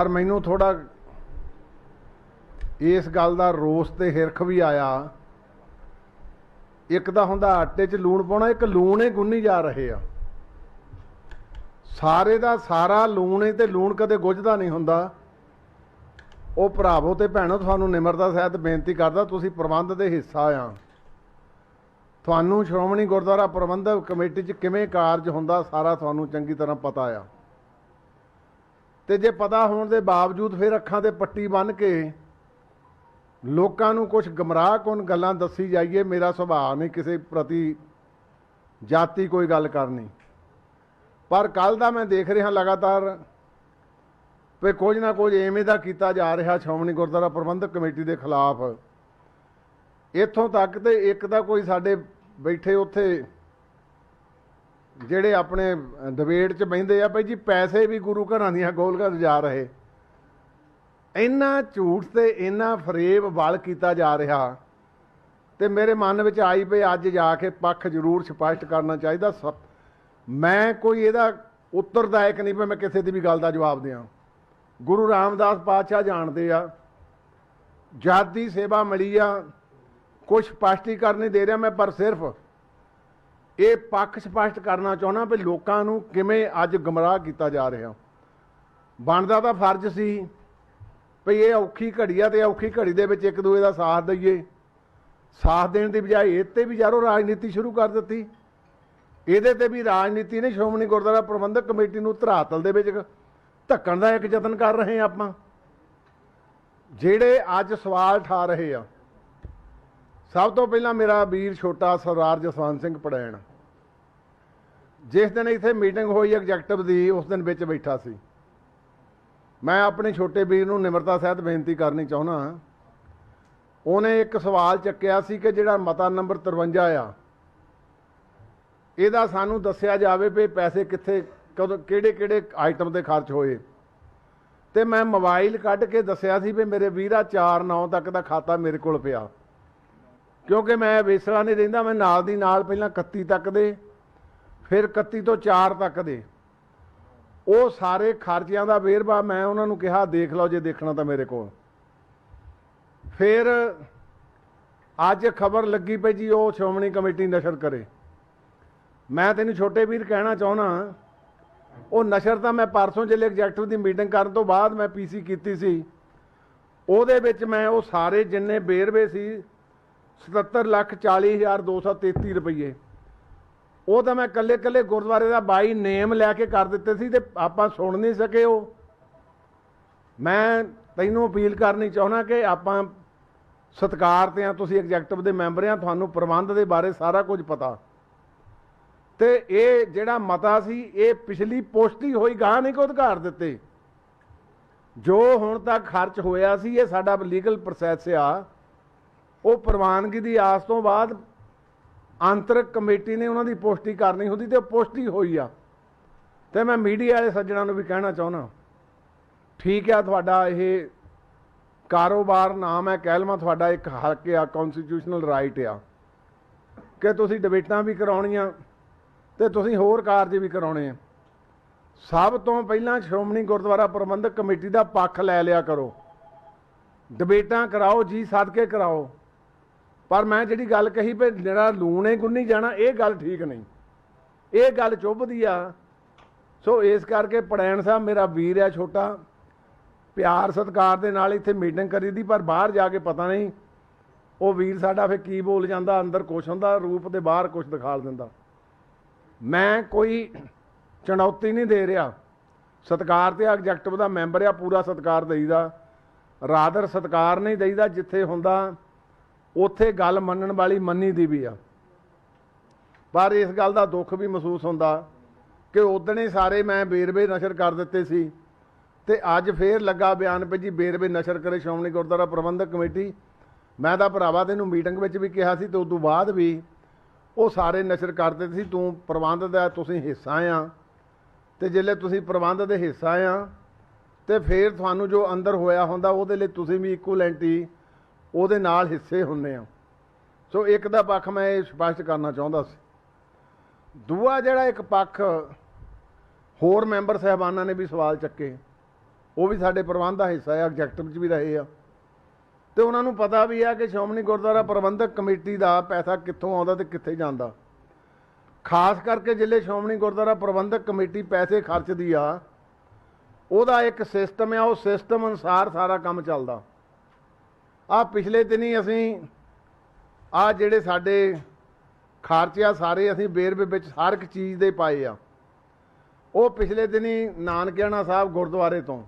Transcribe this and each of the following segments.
ਪਰ ਮੈਨੂੰ ਥੋੜਾ ਇਸ ਗੱਲ ਦਾ ਰੋਸ ਤੇ ਹਿਰਖ ਵੀ ਆਇਆ। ਇੱਕ ਤਾਂ ਹੁੰਦਾ ਆਟੇ 'ਚ ਲੂਣ ਪਾਉਣਾ, ਇੱਕ ਲੂਣ ਹੀ ਗੁੰਨੀ ਜਾ ਰਹੇ ਆ। ਸਾਰੇ ਦਾ ਸਾਰਾ ਲੂਣ ਹੀ ਤੇ ਲੂਣ ਕਦੇ ਗੁੱਝਦਾ ਨਹੀਂ ਹੁੰਦਾ। ਉਹ ਭਰਾਵੋ ਤੇ ਭੈਣੋ, ਤੁਹਾਨੂੰ ਨਿਮਰਤਾ ਸਹਿਤ ਬੇਨਤੀ ਕਰਦਾ, ਤੁਸੀਂ ਪ੍ਰਬੰਧ ਦੇ ਹਿੱਸਾ ਆ। ਤੁਹਾਨੂੰ ਸ਼੍ਰੋਮਣੀ ਗੁਰਦੁਆਰਾ ਪ੍ਰਬੰਧਕ ਕਮੇਟੀ 'ਚ ਕਿਵੇਂ ਕਾਰਜ ਹੁੰਦਾ, ਸਾਰਾ ਤੁਹਾਨੂੰ ਚੰਗੀ ਤਰ੍ਹਾਂ ਪਤਾ ਆ। ਤੇ ਜੇ ਪਤਾ ਹੋਣ ਦੇ ਬਾਵਜੂਦ ਫਿਰ ਅੱਖਾਂ ਤੇ ਪੱਟੀ ਬੰਨ ਕੇ ਲੋਕਾਂ ਨੂੰ ਕੁਝ ਗਮਰਾਹ ਕੋਨ ਗੱਲਾਂ ਦੱਸੀ ਜਾਈਏ, ਮੇਰਾ ਸੁਭਾਅ ਨਹੀਂ ਕਿਸੇ ਪ੍ਰਤੀ ਜਾਤੀ ਕੋਈ ਗੱਲ ਕਰਨੀ। ਪਰ ਕੱਲ ਦਾ ਮੈਂ ਦੇਖ ਰਿਹਾ ਲਗਾਤਾਰ ਵੀ ਕੁਝ ਨਾ ਕੁਝ ਐਵੇਂ ਦਾ ਕੀਤਾ ਜਾ ਰਿਹਾ ਸ਼੍ਰੋਮਣੀ ਗੁਰਦੁਆਰਾ ਪ੍ਰਬੰਧਕ ਕਮੇਟੀ ਦੇ ਖਿਲਾਫ। ਇੱਥੋਂ ਤੱਕ ਤੇ ਇੱਕ ਤਾਂ ਕੋਈ ਸਾਡੇ ਬੈਠੇ ਉੱਥੇ ਜਿਹੜੇ ਆਪਣੇ ਡਿਬੇਟ 'ਚ ਬਹਿੰਦੇ ਆ ਭਾਈ ਜੀ, ਪੈਸੇ ਵੀ ਗੁਰੂ ਘਰਾਂ ਦੀਆਂ ਗੋਲਗਾਂ ਜਾ ਰਹੇ। ਇੰਨਾ ਝੂਠ ਤੇ ਇੰਨਾ ਫਰੇਬ ਵਲ ਕੀਤਾ ਜਾ ਰਿਹਾ ਤੇ ਮੇਰੇ ਮਨ ਵਿੱਚ ਆਈ ਪਈ ਅੱਜ ਜਾ ਕੇ ਪੱਖ ਜ਼ਰੂਰ ਸਪਸ਼ਟ ਕਰਨਾ ਚਾਹੀਦਾ। ਸ- ਮੈਂ ਕੋਈ ਇਹਦਾ ਉੱਤਰਦਾਇਕ ਨਹੀਂ ਪਈ ਮੈਂ ਕਿਸੇ ਦੀ ਵੀ ਗੱਲ ਦਾ ਜਵਾਬ ਦਿਆਂ। ਗੁਰੂ ਰਾਮਦਾਸ ਪਾਤਸ਼ਾਹ ਜਾਣਦੇ ਆ ਜਾਤੀ ਸੇਵਾ ਮਿਲੀ ਆ ਕੁਝ ਸਪਸ਼ਟੀਕਰਨ ਨਹੀਂ ਦੇ ਰਿਹਾ ਮੈਂ, ਪਰ ਸਿਰਫ ਇਹ ਪੱਖ ਸਪਸ਼ਟ ਕਰਨਾ ਚਾਹੁੰਦਾ ਵੀ ਲੋਕਾਂ ਨੂੰ ਕਿਵੇਂ ਅੱਜ ਗਮਰਾਹ ਕੀਤਾ ਜਾ ਰਿਹਾ। ਬਣਦਾ ਤਾਂ ਫਰਜ਼ ਸੀ ਵੀ ਇਹ ਔਖੀ ਘੜੀ ਆ ਤੇ ਔਖੀ ਘੜੀ ਦੇ ਵਿੱਚ ਇੱਕ ਦੂਏ ਦਾ ਸਾਥ ਦਈਏ। ਸਾਥ ਦੇਣ ਦੀ ਬਜਾਏ ਇਹ ਤੇ ਵੀ ਯਾਰੋ ਰਾਜਨੀਤੀ ਸ਼ੁਰੂ ਕਰ ਦਿੱਤੀ। ਇਹਦੇ ਤੇ ਵੀ ਰਾਜਨੀਤੀ ਨੇ ਸ਼੍ਰੋਮਣੀ ਗੁਰਦੁਆਰਾ ਪ੍ਰਬੰਧਕ ਕਮੇਟੀ ਨੂੰ ਧਰਾਤਲ ਦੇ ਵਿੱਚ ਧੱਕਣ ਦਾ ਇੱਕ ਯਤਨ ਕਰ ਰਹੇ ਆ ਆਪਾਂ। ਜਿਹੜੇ ਅੱਜ ਸਵਾਲ ਠਾ ਰਹੇ ਆ ਸਭ ਤੋਂ ਪਹਿਲਾਂ ਮੇਰਾ ਵੀਰ ਛੋਟਾ ਸਰਦਾਰ ਜਸਵੰਤ ਸਿੰਘ ਪੜੈਣ। ਜਿਸ ਦਿਨ ਇੱਥੇ ਮੀਟਿੰਗ ਹੋਈ, ਐਗਜ਼ੈਕਟਿਵ ਦੀ, ਉਸ ਦਿਨ ਵਿੱਚ ਬੈਠਾ ਸੀ। ਮੈਂ ਆਪਣੇ ਛੋਟੇ ਵੀਰ ਨੂੰ ਨਿਮਰਤਾ ਸਹਿਤ ਬੇਨਤੀ ਕਰਨੀ ਚਾਹੁੰਦਾ ਉਹਨੇ ਇੱਕ ਸਵਾਲ ਚੱਕਿਆ ਸੀ ਕਿ ਜਿਹੜਾ ਮਤਾ ਨੰਬਰ 53 ਆ, ਇਹਦਾ ਸਾਨੂੰ ਦੱਸਿਆ ਜਾਵੇ ਵੀ ਪੈਸੇ ਕਿੱਥੇ, ਕਦੋਂ, ਕਿਹੜੇ ਕਿਹੜੇ ਆਈਟਮ ਤੇ ਖਰਚ ਹੋਏ। ਤੇ ਮੈਂ ਮੋਬਾਈਲ ਕੱਢ ਕੇ ਦੱਸਿਆ ਸੀ ਵੀ ਮੇਰੇ ਵੀਰਾ 4 9 ਤੱਕ ਦਾ ਖਾਤਾ ਮੇਰੇ ਕੋਲ ਪਿਆ। ਕਿਉਂਕਿ ਮੈਂ ਵੇਸਲਾ ਨਹੀਂ ਰਹਿੰਦਾ, ਮੈਂ ਨਾਲ ਦੀ ਨਾਲ ਪਹਿਲਾਂ 31 ਤੱਕ ਦੇ, ਫਿਰ 31 ਤੋਂ 4 ਤੱਕ ਦੇ। ਉਹ ਸਾਰੇ ਖਰਚਿਆਂ ਦਾ ਵੇਰਵਾ ਮੈਂ ਉਹਨਾਂ ਨੂੰ ਕਿਹਾ, ਦੇਖ ਲਓ ਜੇ ਦੇਖਣਾ ਤਾਂ ਮੇਰੇ ਕੋਲ। ਫਿਰ ਅੱਜ ਖਬਰ ਲੱਗੀ ਪਈ ਜੀ, ਉਹ ਸ਼੍ਰੋਮਣੀ ਕਮੇਟੀ ਨਸ਼ਰ ਕਰੇ। ਮੈਂ ਤੈਨੂੰ ਛੋਟੇ ਵੀਰ ਕਹਿਣਾ ਚਾਹੁੰਦਾ, ਉਹ ਨਸ਼ਰ ਤਾਂ ਮੈਂ ਪਰਸੋਂ ਜਿਹੜੇ ਐਗਜ਼ੈਕਟਿਵ ਦੀ ਮੀਟਿੰਗ ਕਰਨ ਤੋਂ ਬਾਅਦ ਮੈਂ ਪੀਸੀ ਕੀਤੀ ਸੀ। ਉਹਦੇ ਵਿੱਚ ਮੈਂ, ਉਹ ਸਾਰੇ ਜਿੰਨੇ ਬੇਰਵੇ ਸੀ 77 ਲੱਖ 40 ਹਜ਼ਾਰ 233 ਰੁਪਏ ਉਹ ਤਾਂ ਮੈਂ ਕੱਲੇ ਕੱਲੇ ਗੁਰਦੁਆਰੇ ਦਾ ਬਾਈ ਨੇਮ ਲੈ ਕੇ ਕਰ ਦਿੱਤੇ ਸੀ ਤੇ ਆਪਾਂ ਸੁਣ ਨਹੀਂ ਸਕੇ ਉਹ। ਮੈਂ ਤੈਨੂੰ ਅਪੀਲ ਕਰਨੀ ਚਾਹੁੰਦਾ ਕਿ ਆਪਾਂ ਸਤਕਾਰ ਤੇ ਆ, ਤੁਸੀਂ ਐਗਜ਼ੈਕਟਿਵ ਦੇ ਮੈਂਬਰ ਆ, ਤੁਹਾਨੂੰ ਪ੍ਰਬੰਧ ਦੇ ਬਾਰੇ ਸਾਰਾ ਕੁਝ ਪਤਾ। ਤੇ ਇਹ ਜਿਹੜਾ ਮਤਾ ਸੀ, ਇਹ ਪਿਛਲੀ ਪੁਸ਼ਟੀ ਹੋਈ, ਗਾਹ ਨਹੀਂ ਕੋ ਅਧਿਕਾਰ ਦਿੱਤੇ। ਜੋ ਹੁਣ ਤੱਕ ਖਰਚ ਹੋਇਆ ਸੀ, ਇਹ ਸਾਡਾ ਲੀਗਲ ਪ੍ਰੋਸੈਸ ਆ। ਉਹ ਪ੍ਰਵਾਨਗੀ ਦੀ ਆਸ ਤੋਂ ਬਾਅਦ ਆਂਤਰਿਕ ਕਮੇਟੀ ਨੇ ਉਹਨਾਂ ਦੀ ਪੁਸ਼ਟੀ ਕਰਨੀ ਹੁੰਦੀ ਤੇ ਉਹ ਪੁਸ਼ਟੀ ਹੋਈ ਆ। ਤੇ ਮੈਂ ਮੀਡੀਆ ਵਾਲੇ ਸੱਜਣਾਂ ਨੂੰ ਵੀ ਕਹਿਣਾ ਚਾਹੁੰਦਾ ਠੀਕ ਆ ਤੁਹਾਡਾ ਇਹ ਕਾਰੋਬਾਰ ਨਾਮ ਹੈ, ਕਹਿਲਮਾ ਤੁਹਾਡਾ ਇੱਕ ਹੱਕ ਆ ਕਨਸਟੀਟਿਊਸ਼ਨਲ ਰਾਈਟ ਆ। ਕਿ ਤੁਸੀਂ ਡਿਬੇਟਾਂ ਵੀ ਕਰਾਉਣੀਆਂ ਤੇ ਤੁਸੀਂ ਹੋਰ ਕਾਰਜ ਵੀ ਕਰਾਉਣੇ ਆ। ਸਭ ਤੋਂ ਪਹਿਲਾਂ ਸ਼੍ਰੋਮਣੀ ਗੁਰਦੁਆਰਾ ਪ੍ਰਬੰਧਕ ਕਮੇਟੀ ਦਾ ਪੱਖ ਲੈ ਲਿਆ ਕਰੋ। ਡਿਬੇਟਾਂ ਕਰਾਓ, ਜੀ ਸਦਕੇ ਕਰਾਓ। ਪਰ ਮੈਂ ਜਿਹੜੀ ਗੱਲ ਕਹੀ ਵੀ ਜਿਹੜਾ ਲੂਣੇ ਗੁੰਨੀ ਜਾਣਾ, ਇਹ ਗੱਲ ਠੀਕ ਨਹੀਂ। ਇਹ ਗੱਲ ਚੁੱਭਦੀ ਆ। ਸੋ ਇਸ ਕਰਕੇ ਪੜੈਣ ਸਾਹਿਬ ਮੇਰਾ ਵੀਰ ਆ ਛੋਟਾ। ਪਿਆਰ ਸਤਿਕਾਰ ਦੇ ਨਾਲ ਇੱਥੇ ਮੀਟਿੰਗ ਕਰੀ ਦੀ, ਪਰ ਬਾਹਰ ਜਾ ਕੇ ਪਤਾ ਨਹੀਂ ਉਹ ਵੀਰ ਸਾਡਾ ਫਿਰ ਕੀ ਬੋਲ ਜਾਂਦਾ, ਅੰਦਰ ਕੁਛ ਹੁੰਦਾ, ਰੂਪ ਦੇ ਬਾਹਰ ਕੁਛ ਦਿਖਾਲ ਦਿੰਦਾ। ਮੈਂ ਕੋਈ ਚੁਣੌਤੀ ਨਹੀਂ ਦੇ ਰਿਹਾ। ਸਤਕਾਰ ਤੇ ਐਗਜੈਕਟਿਵ ਦਾ ਮੈਂਬਰ ਆ, ਪੂਰਾ ਸਤਕਾਰ ਦੇਈਦਾ। ਰਾਦਰ ਸਤਕਾਰ ਨਹੀਂ ਦੇਈਦਾ, ਜਿੱਥੇ ਹੁੰਦਾ ਉੱਥੇ ਗੱਲ ਮੰਨਣ ਵਾਲੀ ਮੰਨੀ ਦੀ ਵੀ ਆ। ਪਰ ਇਸ ਗੱਲ ਦਾ ਦੁੱਖ ਵੀ ਮਹਿਸੂਸ ਹੁੰਦਾ ਕਿ ਉਦਣੇ ਸਾਰੇ ਮੈਂ ਬੇਰਵੇ ਨਸ਼ਰ ਕਰ ਦਿੱਤੇ ਸੀ ਤੇ ਅੱਜ ਫੇਰ ਲੱਗਾ ਬਿਆਨ ਪੇ ਜੀ ਬੇਰਵੇ ਨਸ਼ਰ ਕਰੇ ਸ਼੍ਰੋਮਣੀ ਗੁਰਦੁਆਰਾ ਪ੍ਰਬੰਧਕ ਕਮੇਟੀ। ਮੈਂ ਤਾਂ ਭਰਾਵਾ ਤੈਨੂੰ ਮੀਟਿੰਗ ਵਿੱਚ ਵੀ ਕਿਹਾ ਸੀ ਤੇ ਉਸ ਤੋਂ ਬਾਅਦ ਵੀ ਉਹ ਸਾਰੇ ਨਸ਼ਰ ਕਰ ਦਿੱਤੇ ਸੀ, ਤੂੰ ਪ੍ਰਬੰਧ ਦਾ, ਤੁਸੀਂ ਹਿੱਸਾ ਆ। ਤੇ ਜਿਹੜੇ ਤੁਸੀਂ ਪ੍ਰਬੰਧ ਦੇ ਹਿੱਸਾ ਆ ਤੇ ਫੇਰ ਤੁਹਾਨੂੰ ਜੋ ਅੰਦਰ ਹੋਇਆ ਹੁੰਦਾ, ਉਹਦੇ ਲਈ ਤੁਸੀਂ ਵੀ ਇਕੁਅਲੈਂਟੀ ਉਹਦੇ ਨਾਲ ਹਿੱਸੇ ਹੁੰਨੇ ਆ। ਸੋ ਇੱਕ ਦਾ ਪੱਖ ਮੈਂ ਇਹ ਸਪਸ਼ਟ ਕਰਨਾ ਚਾਹੁੰਦਾ ਸੀ। ਦੂਆ ਜਿਹੜਾ ਇੱਕ ਪੱਖ ਹੋਰ ਮੈਂਬਰ ਸਹਿਬਾਨਾਂ ਨੇ ਵੀ ਸਵਾਲ ਚੱਕੇ। ਉਹ ਵੀ ਸਾਡੇ ਪ੍ਰਬੰਧ ਦਾ ਹਿੱਸਾ ਆ, ਐਗਜ਼ੈਕਟਿਵ 'ਚ ਵੀ ਰਹੇ ਆ। ਤੇ ਉਹਨਾਂ ਨੂੰ ਪਤਾ ਵੀ ਆ ਕਿ ਸ਼੍ਰੋਮਣੀ ਗੁਰਦੁਆਰਾ ਪ੍ਰਬੰਧਕ ਕਮੇਟੀ ਦਾ ਪੈਸਾ ਕਿੱਥੋਂ ਆਉਂਦਾ ਤੇ ਕਿੱਥੇ ਜਾਂਦਾ। ਖਾਸ ਕਰਕੇ ਜ਼ਿਲ੍ਹੇ ਸ਼੍ਰੋਮਣੀ ਗੁਰਦੁਆਰਾ ਪ੍ਰਬੰਧਕ ਕਮੇਟੀ ਪੈਸੇ ਖਰਚਦੀ ਆ, ਉਹਦਾ ਇੱਕ ਸਿਸਟਮ ਆ, ਉਹ ਸਿਸਟਮ ਅਨੁਸਾਰ ਸਾਰਾ ਕੰਮ ਚੱਲਦਾ। ਆ ਪਿਛਲੇ ਦਿਨੀ ਅਸੀਂ ਆ ਜਿਹੜੇ ਸਾਡੇ ਖਰਚੇ ਆ ਸਾਰੇ ਅਸੀਂ ਬੇਰਵੇ ਵਿੱਚ ਹਰ ਇੱਕ ਚੀਜ਼ ਦੇ ਪਾਏ ਆ। ਉਹ ਪਿਛਲੇ ਦਿਨੀ ਨਾਨਕਿਆਣਾ ਸਾਹਿਬ ਗੁਰਦੁਆਰੇ ਤੋਂ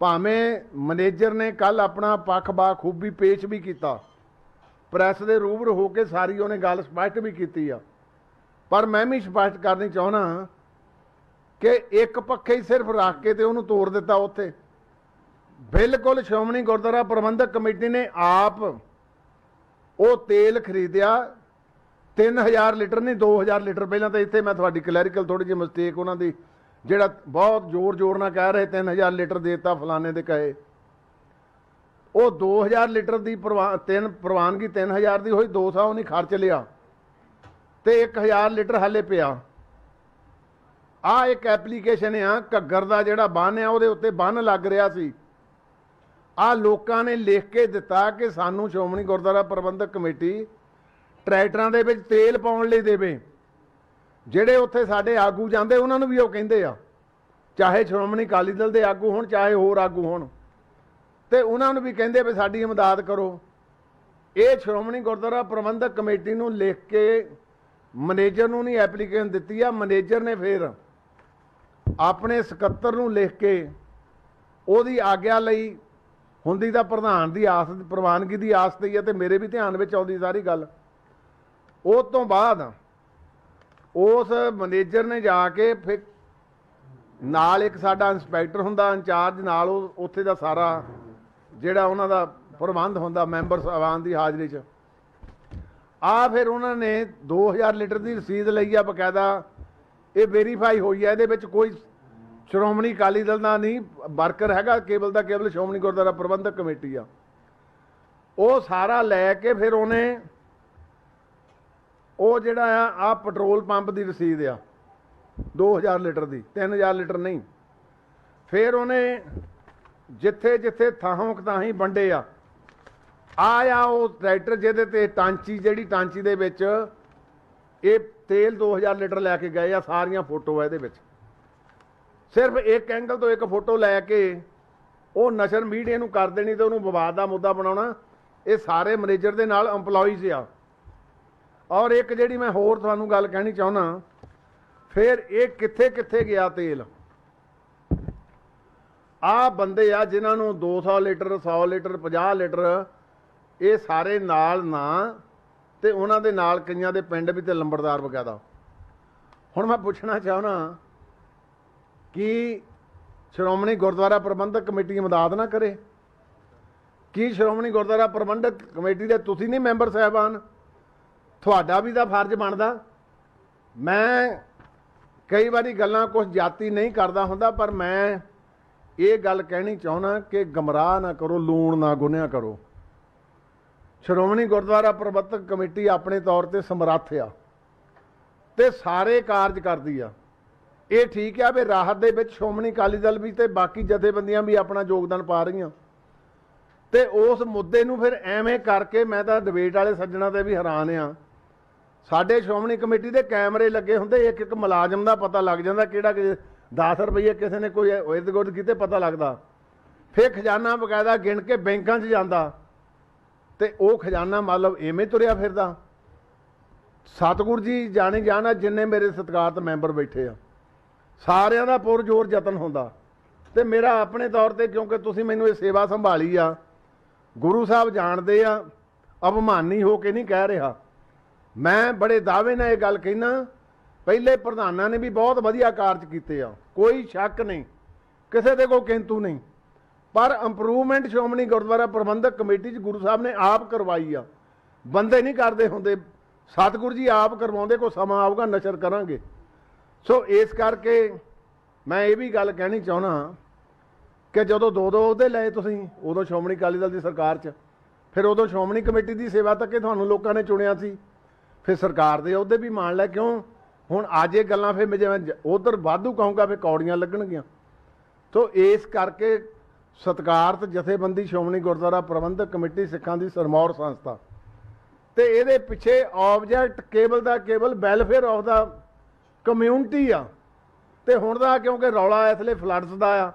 ਭਾਵੇਂ ਮੈਨੇਜਰ ਨੇ ਕੱਲ ਆਪਣਾ ਪੱਖ ਬਾਖੂਬੀ ਪੇਸ਼ ਵੀ ਕੀਤਾ, ਪ੍ਰੈਸ ਦੇ ਰੂਬਰੂ ਹੋ ਕੇ ਸਾਰੀ ਉਹਨੇ ਗੱਲ ਸਪਸ਼ਟ ਵੀ ਕੀਤੀ ਆ। ਪਰ ਮੈਂ ਵੀ ਸਪਸ਼ਟ ਕਰਨੀ ਚਾਹਣਾ ਕਿ ਇੱਕ ਪੱਖੇ ਹੀ ਸਿਰਫ ਰੱਖ ਕੇ ਤੇ ਉਹਨੂੰ ਤੋੜ ਦਿੱਤਾ ਉੱਥੇ। ਬਿਲਕੁਲ ਸ਼੍ਰੋਮਣੀ ਗੁਰਦੁਆਰਾ ਪ੍ਰਬੰਧਕ ਕਮੇਟੀ ਨੇ ਆਪ ਉਹ ਤੇਲ ਖਰੀਦਿਆ 3000 ਲੀਟਰ ਨਹੀਂ 2000 ਲੀਟਰ ਪਹਿਲਾਂ ਤਾਂ ਇੱਥੇ ਮੈਂ ਤੁਹਾਡੀ ਕਲੈਰੀਕਲ ਥੋੜੀ ਜਿਹੀ ਮਿਸਟੇਕ ਉਹਨਾਂ ਦੀ, ਜਿਹੜਾ ਬਹੁਤ ਜ਼ੋਰ ਜ਼ੋਰ ਨਾਲ ਕਹਿ ਰਹੇ 3000 ਲੀਟਰ ਦੇਤਾ ਫਲਾਣੇ ਦੇ ਕਹੇ। ਉਹ 2000 ਲੀਟਰ ਦੀ ਪ੍ਰਵਾ- ਤਿੰਨ ਪ੍ਰਵਾਨਗੀ 3000 ਦੀ ਹੋਈ 200 ਉਹਨੇ ਖਰਚ ਲਿਆ ਤੇ 1000 ਲੀਟਰ ਹਾਲੇ ਪਿਆ। ਆ ਇੱਕ ਐਪਲੀਕੇਸ਼ਨ ਆ, ਘੱਗਰ ਦਾ ਜਿਹੜਾ ਬੰਨ ਆ, ਉਹਦੇ ਉੱਤੇ ਬੰਨ ਲੱਗ ਰਿਹਾ ਸੀ। ਆ ਲੋਕਾਂ ਨੇ ਲਿਖ ਕੇ ਦਿੱਤਾ ਕਿ ਸਾਨੂੰ ਸ਼੍ਰੋਮਣੀ ਗੁਰਦੁਆਰਾ ਪ੍ਰਬੰਧਕ ਕਮੇਟੀ ਟਰੈਕਟਰਾਂ ਦੇ ਵਿੱਚ ਤੇਲ ਪਾਉਣ ਲਈ ਦੇਵੇ। ਜਿਹੜੇ ਉੱਥੇ ਸਾਡੇ ਆਗੂ ਜਾਂਦੇ, ਉਹਨਾਂ ਨੂੰ ਵੀ ਉਹ ਕਹਿੰਦੇ ਆ। ਚਾਹੇ ਸ਼੍ਰੋਮਣੀ ਅਕਾਲੀ ਦਲ ਦੇ ਆਗੂ ਹੋਣ, ਚਾਹੇ ਹੋਰ ਆਗੂ ਹੋਣ। ਤੇ ਉਹਨਾਂ ਨੂੰ ਵੀ ਕਹਿੰਦੇ ਵੀ ਸਾਡੀ ਇਮਦਾਦ ਕਰੋ। ਇਹ ਸ਼੍ਰੋਮਣੀ ਗੁਰਦੁਆਰਾ ਪ੍ਰਬੰਧਕ ਕਮੇਟੀ ਨੂੰ ਲਿਖ ਕੇ ਮੈਨੇਜਰ ਨੂੰ ਨਹੀਂ ਐਪਲੀਕੇਸ਼ਨ ਦਿੱਤੀ ਆ, ਮੈਨੇਜਰ ਨੇ ਫਿਰ ਆਪਣੇ ਸਕੱਤਰ ਨੂੰ ਲਿਖ ਕੇ ਉਹਦੀ ਆਗਿਆ ਲਈ ਹੁੰਦੀ ਤਾਂ ਪ੍ਰਧਾਨ ਦੀ ਆਸ, ਪ੍ਰਵਾਨਗੀ ਦੀ ਆਸ ਤੇ ਹੀ ਹੈ ਤੇ ਮੇਰੇ ਵੀ ਧਿਆਨ ਵਿੱਚ ਆਉਂਦੀ ਸਾਰੀ ਗੱਲ। ਉਹ ਤੋਂ ਬਾਅਦ ਉਸ ਮੈਨੇਜਰ ਨੇ ਜਾ ਕੇ ਫਿਰ ਨਾਲ ਇੱਕ ਸਾਡਾ ਇੰਸਪੈਕਟਰ ਹੁੰਦਾ, ਇੰਚਾਰਜ ਨਾਲ ਉਹ ਉੱਥੇ ਦਾ ਸਾਰਾ ਜਿਹੜਾ ਉਹਨਾਂ ਦਾ ਪ੍ਰਬੰਧ ਹੁੰਦਾ ਮੈਂਬਰ ਸਾਹਿਬਾਨ ਦੀ ਹਾਜ਼ਰੀ 'ਚ। ਆ ਫਿਰ ਉਹਨਾਂ ਨੇ 2000 ਲੀਟਰ ਦੀ ਰਸੀਦ ਲਈ ਆ ਬਕਾਇਦਾ। ਇਹ ਵੈਰੀਫਾਈ ਹੋਈ ਹੈ ਇਹਦੇ ਵਿੱਚ ਕੋਈ ਸ਼੍ਰੋਮਣੀ ਅਕਾਲੀ ਦਲ ਦਾ ਨਹੀਂ, ਵਰਕਰ ਹੈਗਾ ਕੇਵਲ ਦਾ ਕੇਵਲ ਸ਼੍ਰੋਮਣੀ ਗੁਰਦੁਆਰਾ ਪ੍ਰਬੰਧਕ ਕਮੇਟੀ ਆ। ਉਹ ਸਾਰਾ ਲੈ ਕੇ ਫਿਰ ਉਹਨੇ ਉਹ ਜਿਹੜਾ ਆ ਆ ਪੈਟਰੋਲ ਪੰਪ ਦੀ ਰਸੀਦ ਆ 2000 ਲੀਟਰ ਦੀ 3000 ਲੀਟਰ ਨਹੀਂ। ਫਿਰ ਉਹਨੇ ਜਿੱਥੇ ਜਿੱਥੇ ਥਾਹੋਂ ਕਤਾਹੀਂ ਵੰਡੇ ਆ ਆ ਉਹ ਟਰੈਕਟਰ ਜਿਹਦੇ ਤੇ ਟਾਂਚੀ, ਜਿਹੜੀ ਟਾਂਚੀ ਦੇ ਵਿੱਚ ਇਹ ਤੇਲ 2000 ਲੀਟਰ ਲੈ ਕੇ ਗਏ ਆ, ਸਾਰੀਆਂ ਫੋਟੋ ਆ ਇਹਦੇ ਵਿੱਚ। ਸਿਰਫ ਇੱਕ ਐਂਗਲ ਤੋਂ ਇੱਕ ਫੋਟੋ ਲੈ ਕੇ ਉਹ ਨਸ਼ਰ ਮੀਡੀਆ ਨੂੰ ਕਰ ਦੇਣੀ ਤੇ ਉਹਨੂੰ ਵਿਵਾਦ ਦਾ ਮੁੱਦਾ ਬਣਾਉਣਾ, ਇਹ ਸਾਰੇ ਮੈਨੇਜਰ ਦੇ ਨਾਲ EMPLOYEES ਆ। ਔਰ ਇੱਕ ਜਿਹੜੀ ਮੈਂ ਹੋਰ ਤੁਹਾਨੂੰ ਗੱਲ ਕਹਿਣੀ ਚਾਹੁੰਦਾ, ਫਿਰ ਇਹ ਕਿੱਥੇ ਕਿੱਥੇ ਗਿਆ ਤੇਲ? ਆ ਬੰਦੇ ਆ ਜਿਨ੍ਹਾਂ ਨੂੰ 200 ਲੀਟਰ 100 ਲੀਟਰ 50 ਲੀਟਰ, ਇਹ ਸਾਰੇ ਨਾਲ ਨਾ ਤੇ ਉਹਨਾਂ ਦੇ ਨਾਲ ਕਈਆਂ ਦੇ ਪਿੰਡ ਵੀ ਤੇ ਲੰਬੜਦਾਰ ਵਗੈਰਾ। ਹੁਣ ਮੈਂ ਪੁੱਛਣਾ ਚਾਹੁੰਦਾ ਕਿ ਸ਼੍ਰੋਮਣੀ ਗੁਰਦੁਆਰਾ ਪ੍ਰਬੰਧਕ ਕਮੇਟੀ ਇਮਦਾਦ ਨਾ ਕਰੇ? ਕੀ ਸ਼੍ਰੋਮਣੀ ਗੁਰਦੁਆਰਾ ਪ੍ਰਬੰਧਕ ਕਮੇਟੀ ਦੇ ਤੁਸੀਂ ਨਹੀਂ ਮੈਂਬਰ ਸਾਹਿਬਾਨ? ਤੁਹਾਡਾ ਵੀ ਤਾਂ ਫਰਜ਼ ਬਣਦਾ। ਮੈਂ ਕਈ ਵਾਰੀ ਗੱਲਾਂ ਕੁਝ ਜਾਤੀ ਨਹੀਂ ਕਰਦਾ ਹੁੰਦਾ, ਪਰ ਮੈਂ ਇਹ ਗੱਲ ਕਹਿਣੀ ਚਾਹੁੰਦਾ ਕਿ ਗਮਰਾਹ ਨਾ ਕਰੋ, ਲੂਣ ਨਾ ਗੁਨਿਆ ਕਰੋ। ਸ਼੍ਰੋਮਣੀ ਗੁਰਦੁਆਰਾ ਪ੍ਰਬੰਧਕ ਕਮੇਟੀ ਆਪਣੇ ਤੌਰ ਤੇ ਸਮਰੱਥ ਆ ਤੇ ਸਾਰੇ ਕਾਰਜ ਕਰਦੀ ਆ। ਇਹ ਠੀਕ ਆ ਵੀ ਰਾਹਤ ਦੇ ਵਿੱਚ ਸ਼੍ਰੋਮਣੀ ਅਕਾਲੀ ਦਲ ਵੀ ਤੇ ਬਾਕੀ ਜਥੇਬੰਦੀਆਂ ਵੀ ਆਪਣਾ ਯੋਗਦਾਨ ਪਾ ਰਹੀਆਂ। ਤੇ ਉਸ ਮੁੱਦੇ ਨੂੰ ਫਿਰ ਐਵੇਂ ਕਰਕੇ ਮੈਂ ਤਾਂ ਡਿਬੇਟ ਵਾਲੇ ਸੱਜਣਾ ਤੇ ਵੀ ਹੈਰਾਨ ਆ। ਸਾਡੇ ਸ਼੍ਰੋਮਣੀ ਕਮੇਟੀ ਦੇ ਕੈਮਰੇ ਲੱਗੇ ਹੁੰਦੇ, ਇੱਕ ਇੱਕ ਮੁਲਾਜ਼ਮ ਦਾ ਪਤਾ ਲੱਗ ਜਾਂਦਾ ਕਿਹੜਾ ਕਿ 10 ਰੁਪਏ ਕਿਸੇ ਨੇ ਕੋਈ ਇਰਦ ਗੁਰਦ ਕੀਤੇ ਪਤਾ ਲੱਗਦਾ। ਫਿਰ ਖਜ਼ਾਨਾ ਬਕਾਇਦਾ ਗਿਣ ਕੇ ਬੈਂਕਾਂ 'ਚ ਜਾਂਦਾ। ਤੇ ਉਹ ਖਜ਼ਾਨਾ ਮਤਲਬ ਐਵੇਂ ਤੁਰਿਆ ਫਿਰਦਾ। ਸਤਿਗੁਰ ਜੀ ਜਾਣੇ ਜਾਣਾ ਜਿੰਨੇ ਮੇਰੇ ਸਤਿਕਾਰਤ ਮੈਂਬਰ ਬੈਠੇ ਆ। ਸਾਰਿਆਂ ਦਾ ਪੁਰ ਜ਼ੋਰ ਯਤਨ ਹੁੰਦਾ। ਤੇ ਮੇਰਾ ਆਪਣੇ ਤੌਰ ਤੇ ਕਿਉਂਕਿ ਤੁਸੀਂ ਮੈਨੂੰ ਇਹ ਸੇਵਾ ਸੰਭਾਲੀ ਆ, ਗੁਰੂ ਸਾਹਿਬ ਜਾਣਦੇ ਆ, ਅਭਿਮਾਨੀ ਹੋ ਕੇ ਨਹੀਂ ਕਹਿ ਰਿਹਾ। ਮੈਂ ਬੜੇ ਦਾਅਵੇ ਨਾਲ ਇਹ ਗੱਲ ਕਹਿਣਾ ਪਹਿਲੇ ਪ੍ਰਧਾਨਾਂ ਨੇ ਵੀ ਬਹੁਤ ਵਧੀਆ ਕਾਰਜ ਕੀਤੇ ਆ, ਕੋਈ ਸ਼ੱਕ ਨਹੀਂ, ਕਿਸੇ ਦੇ ਕੋਈ ਕਿੰਤੂ ਨਹੀਂ। ਪਰ ਇੰਪਰੂਵਮੈਂਟ ਸ਼੍ਰੋਮਣੀ ਗੁਰਦੁਆਰਾ ਪ੍ਰਬੰਧਕ ਕਮੇਟੀ 'ਚ ਗੁਰੂ ਸਾਹਿਬ ਨੇ ਆਪ ਕਰਵਾਈ ਆ। ਬੰਦੇ ਨਹੀਂ ਕਰਦੇ ਹੁੰਦੇ, ਸਤਿਗੁਰੂ ਜੀ ਆਪ ਕਰਵਾਉਂਦੇ ਕੋ ਸਮਾਂ ਆਊਗਾ, ਨਸ਼ਰ ਕਰਾਂਗੇ। ਸੋ ਇਸ ਕਰਕੇ ਮੈਂ ਇਹ ਵੀ ਗੱਲ ਕਹਿਣੀ ਚਾਹੁੰਦਾ ਕਿ ਜਦੋਂ ਦੋ ਦੋ ਉਹਦੇ ਲਏ ਤੁਸੀਂ, ਉਦੋਂ ਸ਼੍ਰੋਮਣੀ ਅਕਾਲੀ ਦਲ ਦੀ ਸਰਕਾਰ 'ਚ, ਫਿਰ ਉਦੋਂ ਸ਼੍ਰੋਮਣੀ ਕਮੇਟੀ ਦੀ ਸੇਵਾ ਤੱਕ ਤੁਹਾਨੂੰ ਲੋਕਾਂ ਨੇ ਚੁਣਿਆ ਸੀ। ਫਿਰ ਸਰਕਾਰ ਦੇ ਅਹੁਦੇ ਵੀ ਮਾਣ ਲੈ, ਕਿਉਂ? ਹੁਣ ਅੱਜ ਇਹ ਗੱਲਾਂ ਫਿਰ ਮੈਂ ਜਿਵੇਂ ਉਧਰ ਵਾਧੂ ਕਹੂੰਗਾ, ਫਿਰ ਕੌੜੀਆਂ ਲੱਗਣਗੀਆਂ। ਸੋ ਇਸ ਕਰਕੇ ਸਤਕਾਰਤ ਜਥੇਬੰਦੀ ਸ਼੍ਰੋਮਣੀ ਗੁਰਦੁਆਰਾ ਪ੍ਰਬੰਧਕ ਕਮੇਟੀ ਸਿੱਖਾਂ ਦੀ ਸਰਮੌਰ ਸੰਸਥਾ। ਤੇ ਇਹਦੇ ਪਿੱਛੇ ਆਬਜੈਕਟ ਕੇਵਲ ਦਾ ਕੇਵਲ ਵੈਲਫੇਅਰ ਆਫ ਦਾ ਕਮਿਊਨਿਟੀ ਆ। ਤੇ ਹੁਣ ਦਾ ਕਿਉਂਕਿ ਰੌਲਾ ਇਸ ਲਈ ਫਲੱਡਸ ਦਾ ਆ।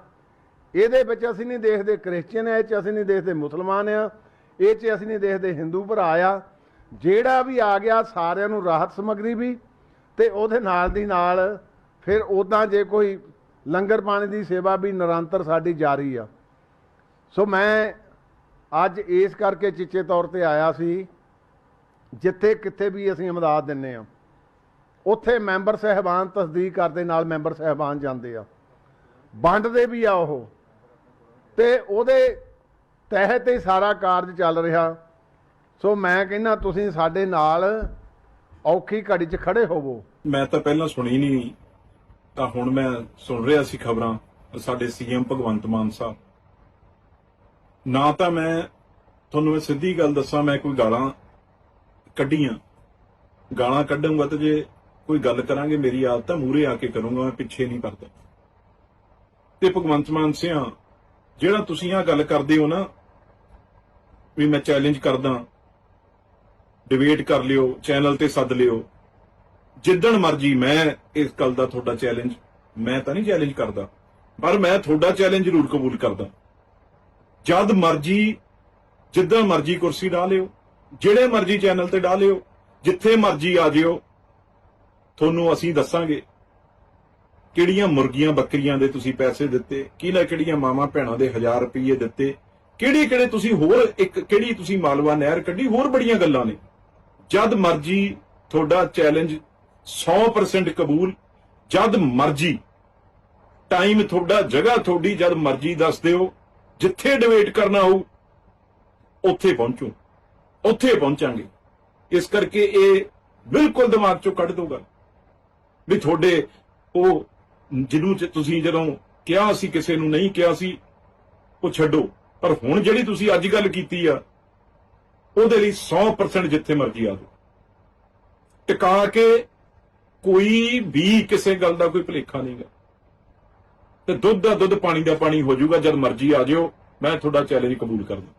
ਇਹਦੇ ਵਿੱਚ ਅਸੀਂ ਨਹੀਂ ਦੇਖਦੇ ਕ੍ਰਿਸਚੀਅਨ ਆ, ਇਹ ਚ ਅਸੀਂ ਨਹੀਂ ਦੇਖਦੇ ਮੁਸਲਮਾਨ ਆ, ਇਹ ਚ ਅਸੀਂ ਨਹੀਂ ਦੇਖਦੇ ਹਿੰਦੂ ਭਰਾ ਆ। ਜਿਹੜਾ ਵੀ ਆ ਗਿਆ, ਸਾਰਿਆਂ ਨੂੰ ਰਾਹਤ ਸਮਗਰੀ ਵੀ ਤੇ ਉਹਦੇ ਨਾਲ ਦੀ ਨਾਲ ਫਿਰ ਉਦਾਂ ਜੇ ਕੋਈ ਲੰਗਰ ਪਾਣੀ ਦੀ ਸੇਵਾ ਵੀ ਨਿਰੰਤਰ ਸਾਡੀ ਜਾਰੀ ਆ। ਸੋ ਮੈਂ ਅੱਜ ਇਸ ਕਰਕੇ ਚਿੱਚੇ ਤੌਰ ਤੇ ਆਇਆ ਸੀ, ਜਿੱਥੇ ਕਿੱਥੇ ਵੀ ਅਸੀਂ ਅਮਦਾਦ ਦਿੰਨੇ ਆ। ਉੱਥੇ ਮੈਂਬਰ ਸਹਿਬਾਨ ਤਸਦੀਕ ਕਰਦੇ, ਨਾਲ ਮੈਂਬਰ ਸਹਿਬਾਨ ਜਾਂਦੇ ਆ। ਵੰਡਦੇ ਵੀ ਆ ਉਹ। ਤੇ ਉਹਦੇ ਤਹਿਤ ਹੀ ਸਾਰਾ ਕਾਰਜ ਚੱਲ ਰਿਹਾ। ਸੋ ਮੈਂ ਕਹਿੰਦਾ, ਤੁਸੀਂ ਸਾਡੇ ਨਾਲ ਔਖੀ ਘੜੀ 'ਚ ਖੜੇ ਹੋਵੋ। ਮੈਂ ਤਾਂ ਪਹਿਲਾਂ ਸੁਣੀ ਨਹੀਂ ਤਾਂ ਹੁਣ ਮੈਂ ਸੁਣ ਰਿਹਾ ਸੀ ਖਬਰਾਂ ਸਾਡੇ ਸੀਐਮ ਭਗਵੰਤ ਮਾਨ ਸਾਹਿਬ। ਨਾ ਤਾਂ ਮੈਂ ਤੁਹਾਨੂੰ ਇਹ ਸਿੱਧੀ ਗੱਲ ਦੱਸਾਂ, ਮੈਂ ਕੋਈ ਗਾਲਾਂ ਕੱਢੀਆਂ। ਗਾਲਾਂ ਕੱਢੂੰਗਾ ਤੇ ਜੇ ਕੋਈ ਗੱਲ ਕਰਾਂਗੇ, ਮੇਰੀ ਆਦਤ ਤਾਂ ਮੂਰੇ ਆ ਕੇ ਕਰੂੰਗਾ, ਮੈਂ ਪਿੱਛੇ ਨਹੀਂ ਕਰਦਾ ਤੇ ਭਗਵੰਤ ਮਾਨ ਸਿਆ, ਜਿਹੜਾ ਤੁਸੀਂ ਆ ਗੱਲ ਕਰਦੇ ਹੋ ਨਾ, ਵੀ ਮੈਂ ਚੈਲੰਜ ਕਰਦਾ ਡਿਬੇਟ ਕਰ ਲਿਓ ਚੈਨਲ ਤੇ ਸੱਦ ਲਿਓ, ਜਿੱਦਣ ਮਰਜ਼ੀ ਮੈਂ ਇਸ ਗੱਲ ਦਾ ਤੁਹਾਡਾ ਚੈਲੰਜ ਮੈਂ ਤਾਂ ਨਹੀਂ ਚੈਲੰਜ ਕਰਦਾ, ਪਰ ਮੈਂ ਤੁਹਾਡਾ ਚੈਲੰਜ ਜ਼ਰੂਰ ਕਬੂਲ ਕਰਦਾ। ਜਦ ਮਰਜ਼ੀ ਜਿੱਦਾਂ ਮਰਜ਼ੀ ਕੁਰਸੀ ਢਾ ਲਿਓ, ਜਿਹੜੇ ਮਰਜ਼ੀ ਚੈਨਲ ਤੇ ਢਾ ਲਿਓ, ਜਿੱਥੇ ਮਰਜ਼ੀ ਆ ਜਿਓ ਤੁਹਾਨੂੰ ਅਸੀਂ ਦੱਸਾਂਗੇ ਕਿਹੜੀਆਂ ਮੁਰਗੀਆਂ ਬੱਕਰੀਆਂ ਦੇ ਤੁਸੀਂ ਪੈਸੇ ਦਿੱਤੇ ਕਿਹਨਾਂ ਕਿਹੜੀਆਂ ਮਾਵਾਂ ਭੈਣਾਂ ਦੇ ਹਜ਼ਾਰ ਰੁਪਏ ਦਿੱਤੇ, ਕਿਹੜੇ ਕਿਹੜੇ ਤੁਸੀਂ ਹੋਰ ਇੱਕ ਕਿਹੜੀ ਤੁਸੀਂ ਮਾਲਵਾ ਨਹਿਰ ਕੱਢੀ, ਹੋਰ ਬੜੀਆਂ ਗੱਲਾਂ ਨੇ। ਜਦ ਮਰਜ਼ੀ ਤੁਹਾਡਾ ਚੈਲੰਜ 100% ਕਬੂਲ, ਜਦ ਮਰਜ਼ੀ ਟਾਈਮ ਤੁਹਾਡਾ, ਜਗ੍ਹਾ ਤੁਹਾਡੀ, ਜਦ ਮਰਜ਼ੀ ਦੱਸ ਦਿਓ, ਜਿੱਥੇ ਡਿਬੇਟ ਕਰਨਾ ਹੋਊ, ਉੱਥੇ ਪਹੁੰਚੂ, ਉੱਥੇ ਪਹੁੰਚਾਂਗੇ। ਇਸ ਕਰਕੇ ਇਹ ਬਿਲਕੁਲ ਦਿਮਾਗ ਚੋਂ ਕੱਢ ਦੋਗਾ ਵੀ ਤੁਹਾਡੇ ਉਹ ਜਿਹਨੂੰ ਤੁਸੀਂ ਜਦੋਂ ਕਿਹਾ ਸੀ, ਕਿਸੇ ਨੂੰ ਨਹੀਂ ਕਿਹਾ ਸੀ, ਉਹ ਛੱਡੋ। ਪਰ ਹੁਣ ਜਿਹੜੀ ਤੁਸੀਂ ਅੱਜ ਗੱਲ ਕੀਤੀ ਆ, ਉਹਦੇ ਲਈ 100% ਜਿੱਥੇ ਮਰਜ਼ੀ ਆ ਜਾਓ। ਟਿਕਾ ਕੇ ਕੋਈ ਵੀ ਕਿਸੇ ਗੱਲ ਦਾ ਕੋਈ ਭੁਲੇਖਾ ਨਹੀਂਗਾ ਤੇ ਦੁੱਧ ਦਾ ਦੁੱਧ, ਪਾਣੀ ਦਾ ਪਾਣੀ ਹੋ ਜਾਊਗਾ, ਜਦ ਮਰਜ਼ੀ ਆ ਜਿਓ। ਮੈਂ ਤੁਹਾਡਾ ਚੈਲੰਜ ਕਬੂਲ ਕਰਦਾ।